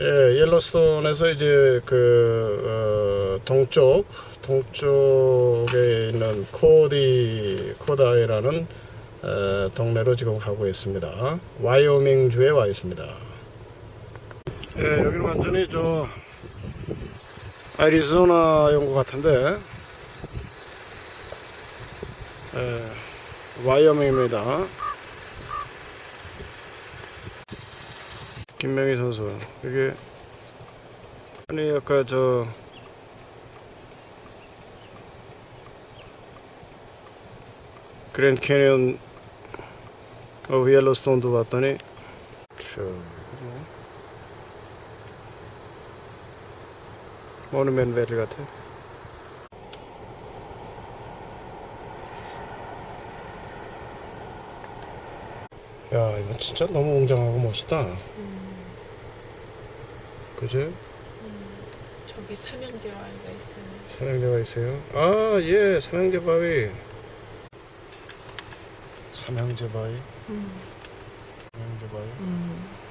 예, 옐로스톤에서 이제 그 어, 동쪽 동쪽에 있는 코디 코다이라는 에, 동네로 지금 가고 있습니다. 와이오밍 주에 와 있습니다. 예, 여기는 완전히 저 애리조나인 것 같은데 예, 와이오밍입니다. 김명희 선수 이게 아니 아까 저 그랜드 캐니언 어 옐로스톤도 봤더니 저 모누멘 밸리 같아. 야 이건 진짜 너무 웅장하고 멋있다. 그지? 저기 삼형제 와이가 있어요. 삼형제가 있어요? 아, 예, 삼형제 바위. 삼형제 바위, 음. 삼형제 바위. 음.